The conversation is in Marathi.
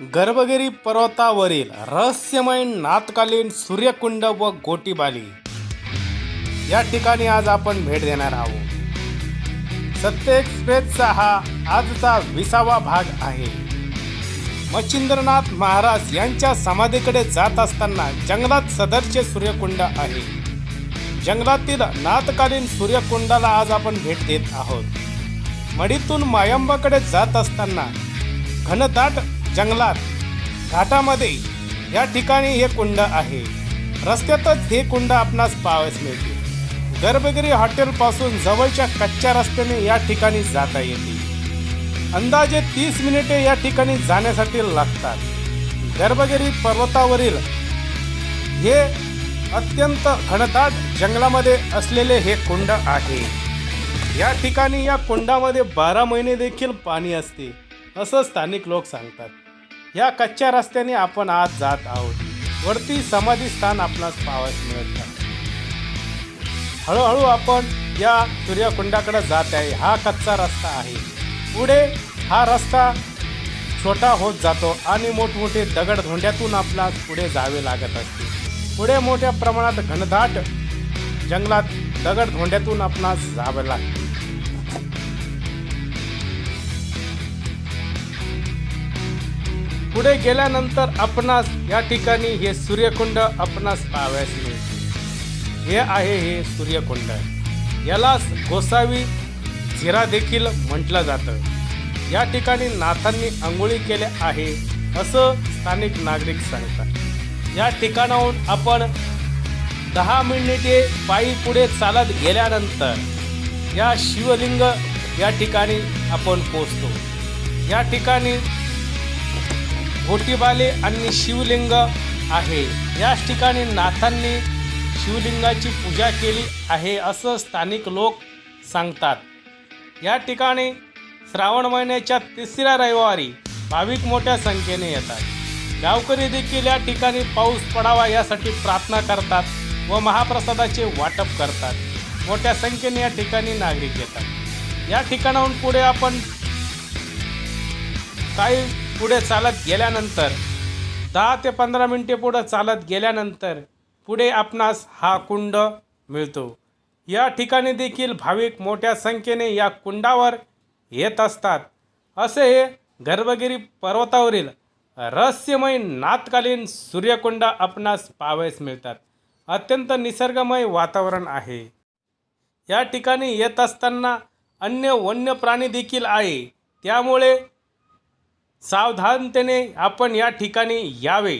गर्भगिरी पर्वतावरील रहस्यमय नातकालीन सूर्यकुंड व गोटीबाली. या ठिकाणी आज आपण भेट देणार आहोत. सत्य एक्सप्रेसचा हा आजचा विसावा भाग आहे. मच्छिंद्रनाथ महाराज यांच्या समाधीकडे जात असताना जंगलात सदरचे सूर्यकुंड आहे. जंगलातील नातकालीन सूर्यकुंडाला आज आपण भेट देत आहोत. मडीतून मायंबाकडे जात असताना घनदाट जंगलात. घाटामध्ये या ठिकाणी हे कुंड आहे. रस्त्यातच हे कुंड आपणास पाहावयास मिळते गर्भगिरी हॉटेलपासून जवळच्या कच्च्या रस्त्याने या ठिकाणी जाता येते. अंदाजे तीस मिनिटे या ठिकाणी जाण्यासाठी लागतात. गर्भगिरी पर्वतावरील हे अत्यंत घनदाट जंगलामध्ये असलेले हे कुंड आहे. या ठिकाणी या कुंडामध्ये बारा महिने देखील पाणी असते असं स्थानिक लोक सांगतात. या कच्च्या रस्त्याने आपण आज जात आहोत. वरती समाधी स्थान आपणास पाहावयास मिळत आहे हळूहळू आपण या सूर्यकुंडाकडे जात आहे. हा कच्चा रस्ता आहे. पुढे हा रस्ता छोटा होत जातो आणि मोठमोठे दगड धोंड्यातून आपला पुढे जावे लागत असते. पुढे मोठ्या प्रमाणात घनदाट जंगलात दगड धोंड्यातून आपणास जावे लागते. पुढे गेल्यानंतर आपणास या ठिकाणी हे सूर्यकुंड आपणास पाहावयास मिळते हे आहे हे सूर्यकुंड. यालाच गोसावी झिरा देखील म्हटलं जातं. या ठिकाणी नाथांनी आंघोळी केल्या आहे असं स्थानिक नागरिक सांगतात. या ठिकाणाहून आपण दहा मिनिटे पायी पुढे चालत गेल्यानंतर या शिवलिंग या ठिकाणी आपण पोचतो या ठिकाणी गोटीबाले आणि शिवलिंग आहे. याच ठिकाणी नाथांनी शिवलिंगाची पूजा केली आहे असं स्थानिक लोक सांगतात. या ठिकाणी श्रावण महिन्याच्या तिसऱ्या रविवारी भाविक मोठ्या संख्येने येतात. गावकरी देखील या ठिकाणी पाऊस पडावा यासाठी प्रार्थना करतात व महाप्रसादाचे वाटप करतात. मोठ्या संख्येने या ठिकाणी नागरिक येतात. या ठिकाणाहून पुढे आपण काही पुढे चालत गेल्यानंतर दहा ते पंधरा मिनटे पुढं चालत गेल्यानंतर पुढे आपणास हा कुंड मिळतो. या ठिकाणी देखील भाविक मोठ्या संख्येने या कुंडावर येत असतात. असे हे गर्भगिरी पर्वतावरील रहस्यमय नातकालीन सूर्यकुंड आपणास पावेस मिळतात. अत्यंत निसर्गमय वातावरण आहे. या ठिकाणी येत असताना अन्य वन्य प्राणी देखील आहे. त्यामुळे सावधानतेने आपण या ठिकाणी यावे.